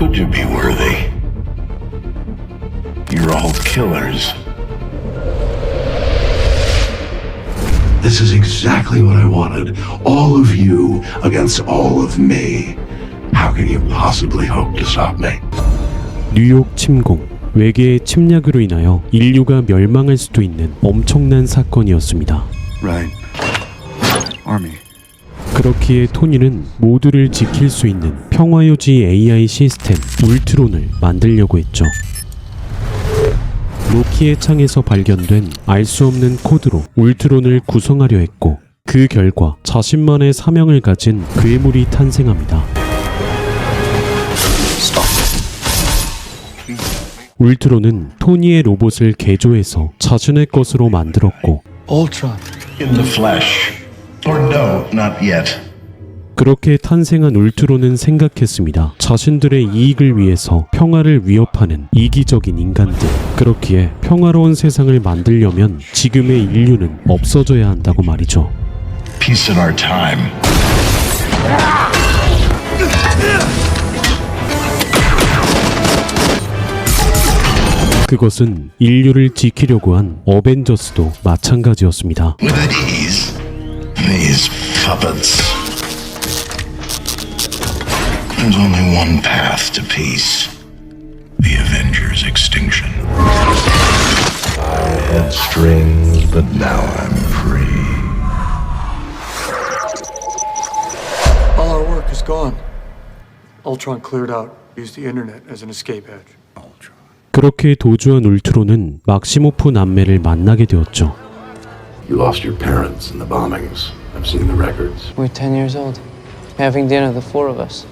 could you be worthy? You're all killers. This is exactly what I wanted. All of you against all of me. How can you possibly hope to stop me? 뉴욕 침공 외계의 침략으로 인하여 인류가 멸망할 수도 있는 엄청난 사건이었습니다. Right. 그렇기에 토니는 모두를 지킬 수 있는 평화유지 AI 시스템 울트론을 만들려고 했죠. 로키의 창에서 발견된 알 수 없는 코드로 울트론을 구성하려 했고 그 결과 자신만의 사명을 가진 괴물이 탄생합니다. 울트론은 토니의 로봇을 개조해서 자신의 것으로 만들었고 Ultron. In the flesh. Or no, not yet. 그렇게 탄생한 울트론은 생각했습니다. 자신들의 이익을 위해서 평화를 위협하는 이기적인 인간들. 그렇기에 평화로운 세상을 만들려면 지금의 인류는 없어져야 한다고 말이죠. Peace in our time. 그것은 인류를 지키려고 한 어벤져스도 마찬가지였습니다. With ease. These puppets. There's only one path to peace. The Avengers' extinction. I had strings, but now I'm free. All our work is gone. Ultron cleared out, used the internet as an escape hatch. 그렇게 도주한 울트론은 막시모프 남매를 만나게 되었죠. You lost your parents in the bombings. I've seen the records. We're 10 years old. Having dinner, the four of us.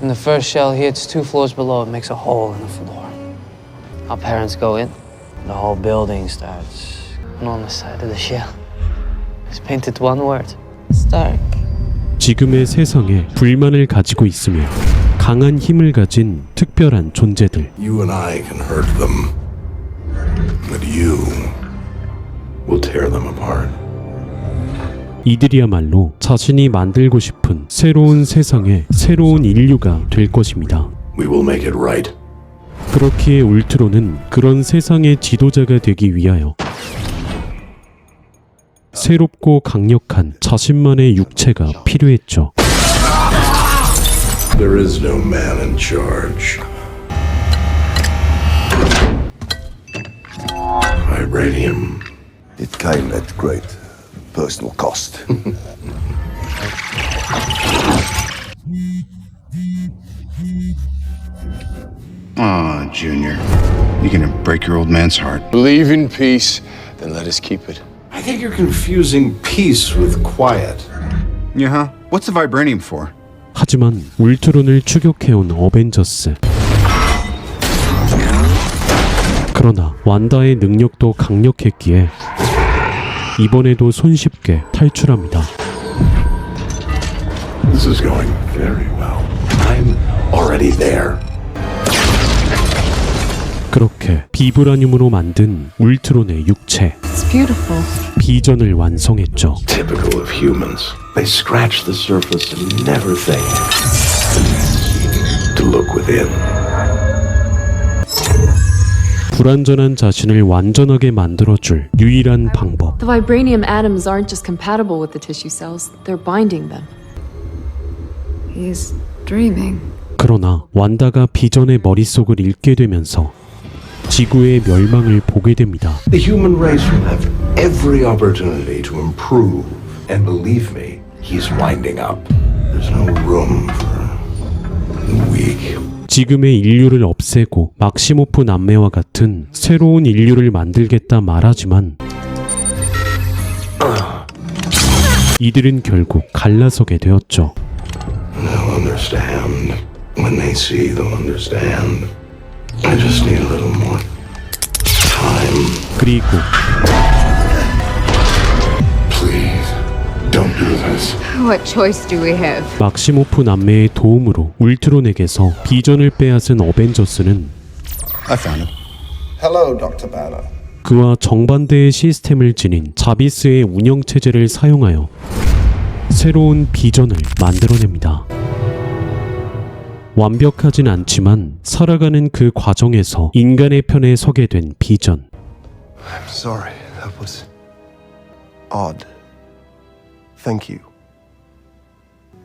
And the first shell hits two floors below, it makes a hole in the floor. Our parents go in, the whole building starts. And on the side of the shell, it's painted one word Stark. 지금의 세상에 불만을 가지고 있으며 강한 힘을 가진 특별한 존재들. You and I can hurt them. But you will tear them apart. 이들이야말로 자신이 만들고 싶은 새로운 세상의 새로운 인류가 될 것입니다. We will make it right. 그렇기에 울트론은 그런 세상의 지도자가 되기 위하여 새롭고 강력한 자신만의 육체가 필요했죠. There is no man in charge. Vibranium. It came at great personal cost. Aw, Junior. You're gonna break your old man's heart. Believe in peace, then let us keep it. I think you're confusing peace with quiet. Yeah, huh? What's the vibranium for? 하지만 울트론을 추격해온 어벤져스. 그러나 완다의 능력도 강력했기에 이번에도 손쉽게 탈출합니다. This is going very well. I'm already there. 그렇게 비브라늄으로 만든 울트론의 육체 It's beautiful. 비전을 완성했죠. Typical of humans. They scratch the surface and never think to look within. 불완전한 자신을 완전하게 만들어줄 유일한 방법. The vibranium atoms aren't just compatible with the tissue cells, they're binding them. He's dreaming. 그러나 완다가 비전의 머릿속을 읽게 되면서 지구의 멸망을 보게 됩니다. The human race will have every opportunity to improve. And believe me, he's winding up. There's no room for the weak. 지금의 인류를 없애고 막시모프 남매와 같은 새로운 인류를 만들겠다 말하지만 이들은 결국 갈라서게 되었죠. When don't do this. What choice do we have? 막시모프 남매의 도움으로 울트론에게서 비전을 빼앗은 어벤져스는 I found it. Hello, Dr. Banner. 그와 정반대의 시스템을 지닌 자비스의 운영 체제를 사용하여 새로운 비전을 만들어냅니다. 완벽하진 않지만 살아가는 그 과정에서 인간의 편에 서게 된 비전. I'm sorry. That was odd. Thank you.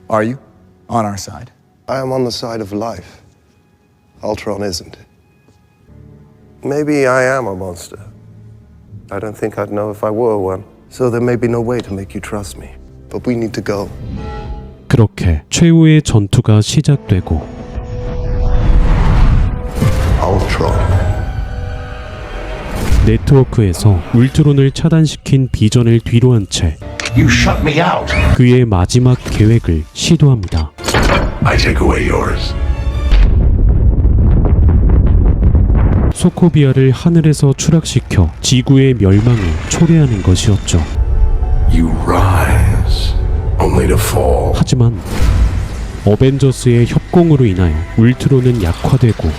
Are you? On our side. I am on the side of life. Ultron isn't. Maybe I am a monster. I don't think I'd know if I were one. So there may be no way to make you trust me. But we need to go. 그렇게 최후의 전투가 시작되고 Ultron. 네트워크에서 울트론을 차단시킨 비전을 뒤로한 채 You shut me out. 그의 마지막 계획을 시도합니다. I take away yours. 소코비아를 하늘에서 추락시켜 지구의 멸망을 초래하는 것이었죠. You rise, only to fall. 하지만 어벤져스의 협공으로 인하여 울트론은 약화되고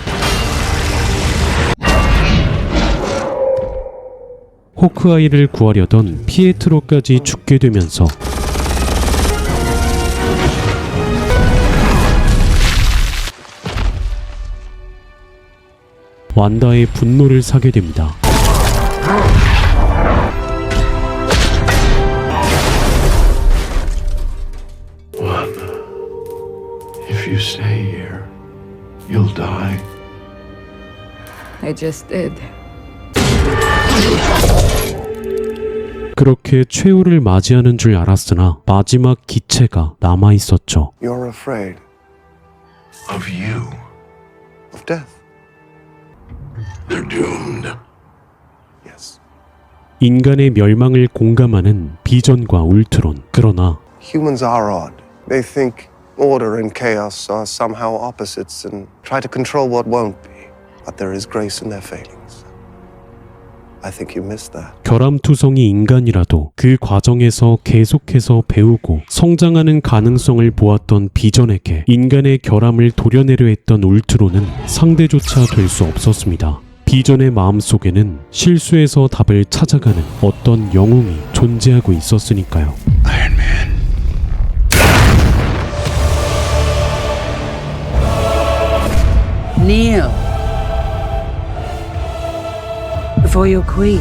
호크아이를 구하려던 피에트로까지 죽게 되면서 완다의 분노를 사게 됩니다. If you stay here, you'll die. I just did. 그렇게 최후를 맞이하는 줄 알았으나 마지막 기체가 남아 있었죠. You're afraid Of you. of death. They're doomed. Yes. 인간의 멸망을 공감하는 비전과 울트론. 그러나 Humans are odd. They think order and chaos are somehow opposites and try to control what won't be. But there is grace in their failings. 결함투성이 인간이라도 그 과정에서 계속해서 배우고 성장하는 가능성을 보았던 비전에게 인간의 결함을 도려내려 했던 울트론은 상대조차 될 수 없었습니다. 비전의 마음속에는 실수에서 답을 찾아가는 어떤 영웅이 존재하고 있었으니까요. Iron Before your queen.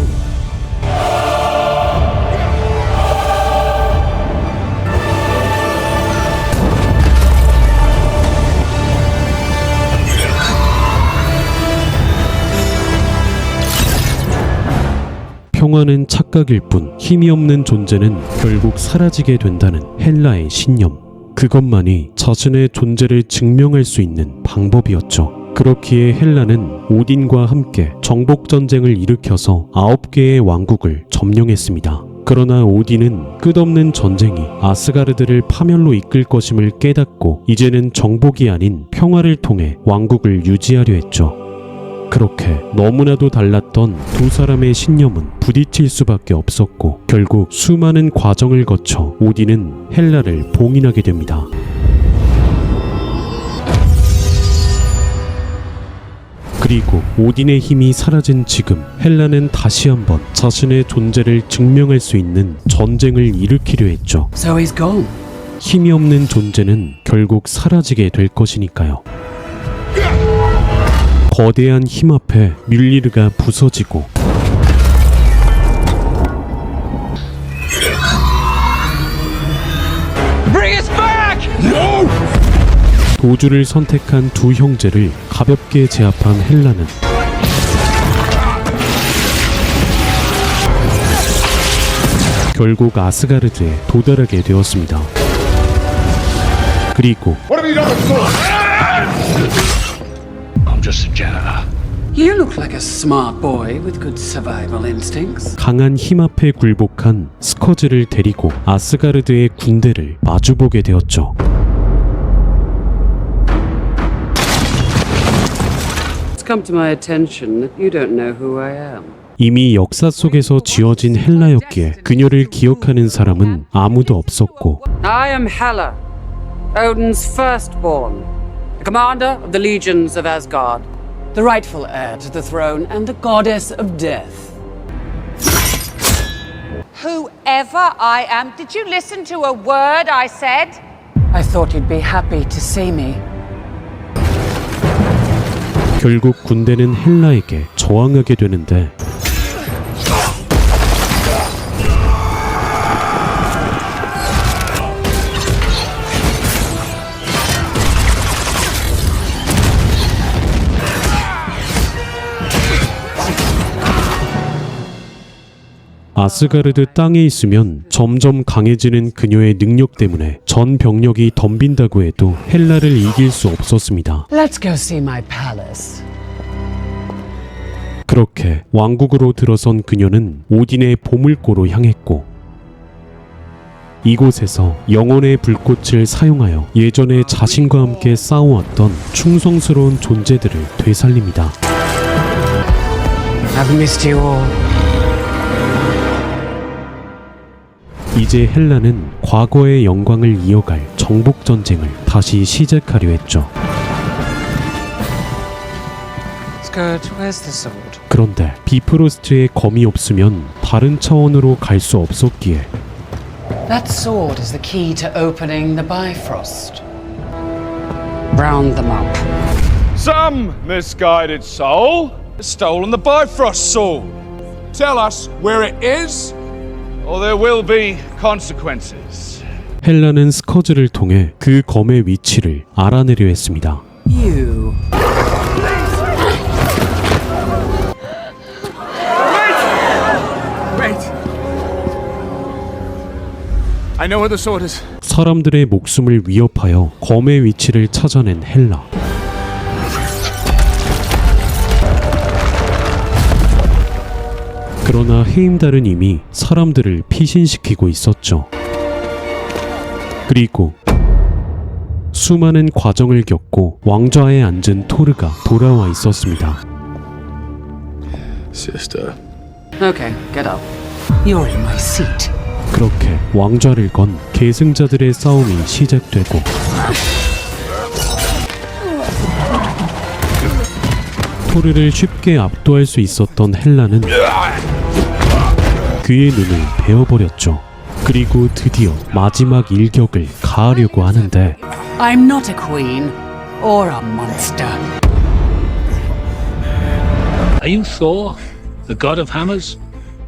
평화는 착각일 뿐 힘이 없는 존재는 결국 사라지게 된다는 헬라의 신념. 그것만이 자신의 존재를 증명할 수 있는 방법이었죠. 그렇기에 헬라는 오딘과 함께 정복 전쟁을 일으켜서 아홉 개의 왕국을 점령했습니다. 그러나 오딘은 끝없는 전쟁이 아스가르드를 파멸로 이끌 것임을 깨닫고 이제는 정복이 아닌 평화를 통해 왕국을 유지하려 했죠. 그렇게 너무나도 달랐던 두 사람의 신념은 부딪힐 수밖에 없었고 결국 수많은 과정을 거쳐 오딘은 헬라를 봉인하게 됩니다. 그리고 오딘의 힘이 사라진 지금 헬라는 다시 한번 자신의 존재를 증명할 수 있는 전쟁을 일으키려 했죠. So he's gone. 힘이 없는 존재는 결국 사라지게 될 것이니까요. 거대한 힘 앞에 뮬리르가 부서지고 도주를 선택한 두 형제를 가볍게 제압한 헬라는 결국 아스가르드에 도달하게 되었습니다. 그리고 I'm just a janitor. You look like a smart boy with good survival instincts. 강한 힘 앞에 굴복한 스커즈를 데리고 아스가르드의 군대를 마주보게 되었죠. come to my attention that you don't know who I am. 이미 역사 속에서 지어진 헬라였기에 그녀를 기억하는 사람은 아무도 없었고 I am Hela, Odin's firstborn, the commander of the legions of Asgard, the rightful heir to the throne, and the goddess of death. Whoever I am, did you listen to a word I said? I thought you'd be happy to see me. 결국 군대는 헬라에게 저항하게 되는데 아스가르드 땅에 있으면 점점 강해지는 그녀의 능력 때문에 전 병력이 덤빈다고 해도 헬라를 이길 수 없었습니다. 그렇게 왕국으로 들어선 그녀는 오딘의 보물고로 향했고 이곳에서 영혼의 불꽃을 사용하여 예전에 자신과 함께 싸워왔던 충성스러운 존재들을 되살립니다. 이제 헬라는 과거의 영광을 이어갈 정복 전쟁을 다시 시작하려 했죠. Skirt, where's the sword? 그런데 비프로스트의 검이 없으면 다른 차원으로 갈 수 없었기에 That sword is the key to opening the Bifrost. Round them up. Some misguided soul has stolen the Bifrost sword. Tell us where it is, 헬라는 스커즈를 통해 그 검의 위치를 알아내려 했습니다. You. Wait! I know where the sword is. 사람들의 목숨을 위협하여 검의 위치를 찾아낸 헬라. 그러나 헤임달은 이미 사람들을 피신시키고 있었죠. 그리고 수많은 과정을 겪고 왕좌에 앉은 토르가 돌아와 있었습니다. Sister. Okay, get up. You're in my seat. 그렇게 왕좌를 건 계승자들의 싸움이 시작되고 토르를 쉽게 압도할 수 있었던 헬라는 그의 눈을 베어버렸죠. 그리고 드디어 마지막 일격을 가하려고 하는데 I'm not a queen or a monster. Are you Thor, the god of hammers?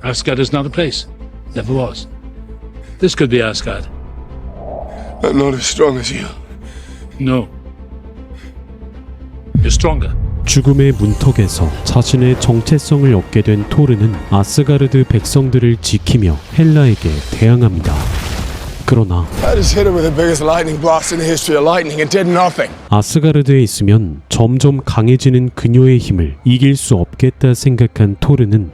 Asgard is not a place. Never was. This could be Asgard. I'm not as strong as you. No. You're stronger. 죽음의 문턱에서 자신의 정체성을 얻게 된 토르는 아스가르드 백성들을 지키며 헬라에게 대항합니다. 그러나. 아스가르드에 있으면 점점 강해지는 그녀의 힘을 이길 수 없겠다 생각한 토르는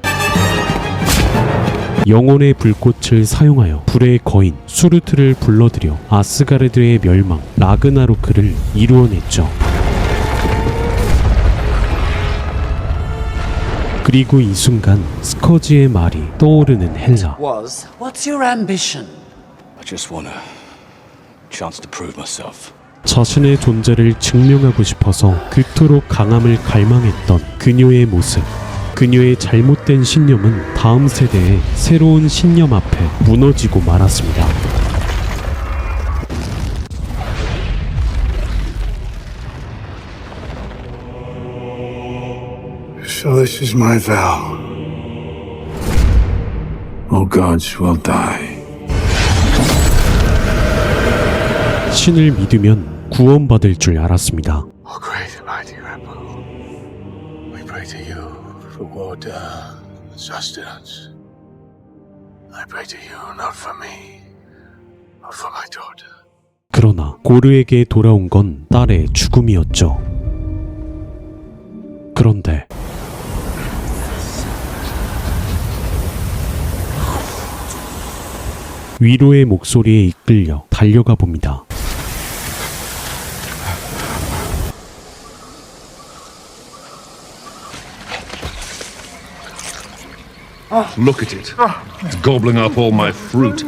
영혼의 불꽃을 사용하여 불의 거인 수르트를 불러들여 아스가르드의 멸망 라그나로크를 이루어냈죠. 그리고 이 순간 스커지의 말이 떠오르는 헬라. Was. What's your ambition? I just want a chance to prove myself. 자신의 존재를 증명하고 싶어서 그토록 강함을 갈망했던 그녀의 모습. 그녀의 잘못된 신념은 다음 세대의 새로운 신념 앞에 무너지고 말았습니다. So this is my vow. All gods will die. 신을 믿으면 구원받을 줄 알았습니다. O great and mighty Rebel, we pray to you for water and sustenance. I pray to you not for me, but for my daughter. 그러나 고르에게 돌아온 건 딸의 죽음이었죠. 그런데 위로의 목소리에 이끌려 달려가 봅니다. Look at it. It's gobbling up all my fruit.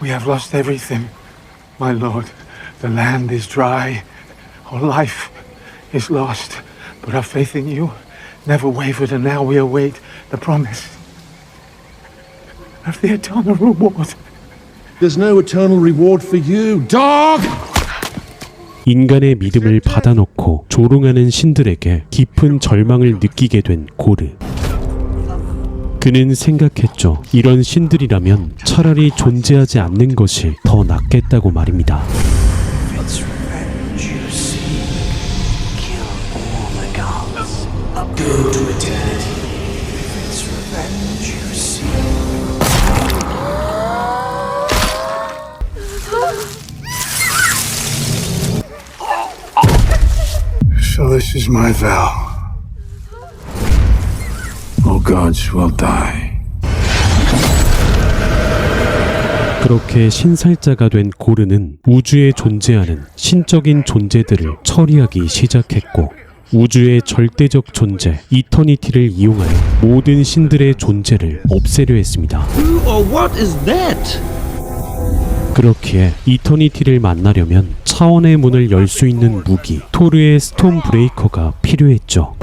We have lost everything, my lord. The land is dry. Our life is lost. But our faith in you never wavered, and now we await the promise Of the eternal reward. There's no eternal reward for you, dog! 인간의 믿음을 받아놓고 조롱하는 신들에게 깊은 절망을 느끼게 된 고르. 그는 생각했죠. 이런 신들이라면 차라리 존재하지 않는 것이 더 낫겠다고 말입니다. This is my vow. All gods will die. 그렇게 신살자가 된 고르는 우주에 존재하는 신적인 존재들을 처리하기 시작했고 우주의 절대적 존재 이터니티를 이용하여 모든 신들의 존재를 없애려 했습니다. 그렇기에 이터니티를 만나려면 차원의 문을 열 수 있는 무기 토르의 스톰 브레이커가 필요했죠.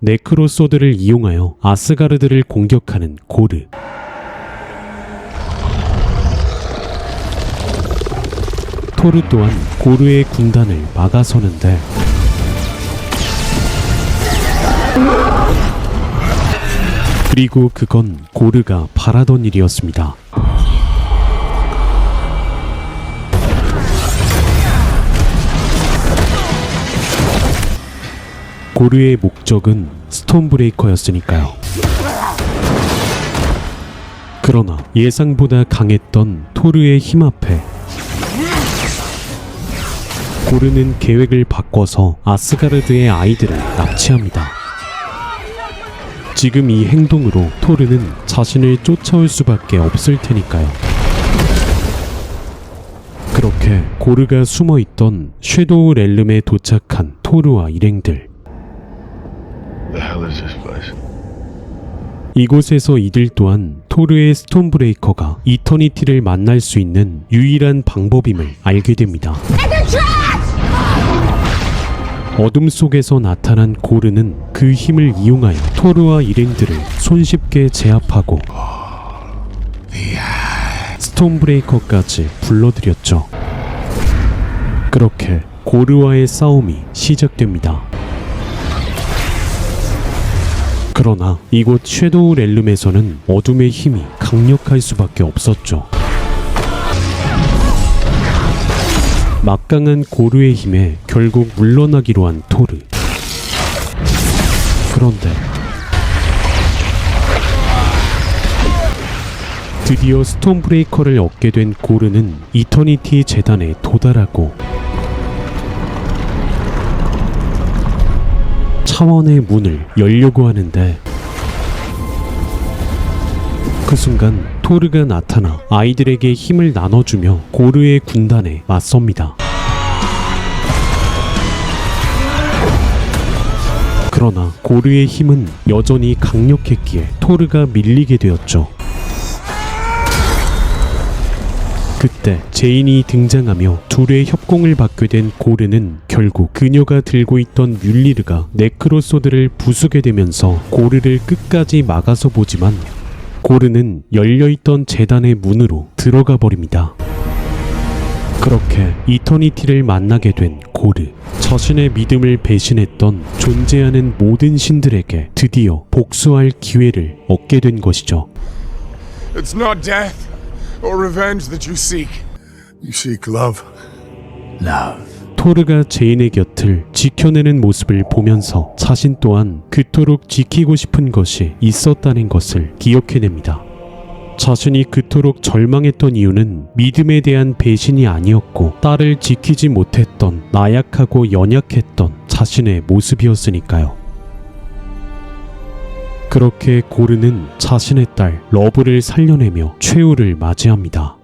네크로소드를 이용하여 아스가르드를 공격하는 고르. 토르 또한 고르의 군단을 막아서는데 그리고 그건 고르가 바라던 일이었습니다. 고르의 목적은 스톤브레이커였으니까요. 그러나 예상보다 강했던 토르의 힘 앞에 고르는 계획을 바꿔서 아스가르드의 아이들을 납치합니다. 지금 이 행동으로 토르는 자신을 쫓아올 수밖에 없을 테니까요. 그렇게 고르가 숨어 있던 섀도우 렐름에 도착한 토르와 일행들. The hell is this place? 이곳에서 이들 또한 토르의 스톤브레이커가 이터니티를 만날 수 있는 유일한 방법임을 알게 됩니다. 어둠 속에서 나타난 고르는 그 힘을 이용하여 토르와 일행들을 손쉽게 제압하고 스톤브레이커까지 불러들였죠. 그렇게 고르와의 싸움이 시작됩니다. 그러나 이곳 섀도우 렐름에서는 어둠의 힘이 강력할 수밖에 없었죠. 막강한 고르의 힘에 결국 물러나기로 한 토르. 그런데 드디어 스톤브레이커를 얻게 된 고르는 이터니티 재단에 도달하고 차원의 문을 열려고 하는데 그 순간 토르가 나타나 아이들에게 힘을 나눠주며 고르의 군단에 맞섭니다. 그러나 고르의 힘은 여전히 강력했기에 토르가 밀리게 되었죠. 그때 제인이 등장하며 둘의 협공을 받게 된 고르는 결국 그녀가 들고 있던 뮬리르가 네크로소드를 부수게 되면서 고르를 끝까지 막아서 보지만 고르는 열려있던 재단의 문으로 들어가 버립니다. 그렇게 이터니티를 만나게 된 고르. 자신의 믿음을 배신했던 존재하는 모든 신들에게 드디어 복수할 기회를 얻게 된 것이죠. It's not death or revenge that you seek. You seek love. Love. 토르가 제인의 곁을 지켜내는 모습을 보면서 자신 또한 그토록 지키고 싶은 것이 있었다는 것을 기억해냅니다. 자신이 그토록 절망했던 이유는 믿음에 대한 배신이 아니었고 딸을 지키지 못했던 나약하고 연약했던 자신의 모습이었으니까요. 그렇게 고르는 자신의 딸 러브를 살려내며 최후를 맞이합니다.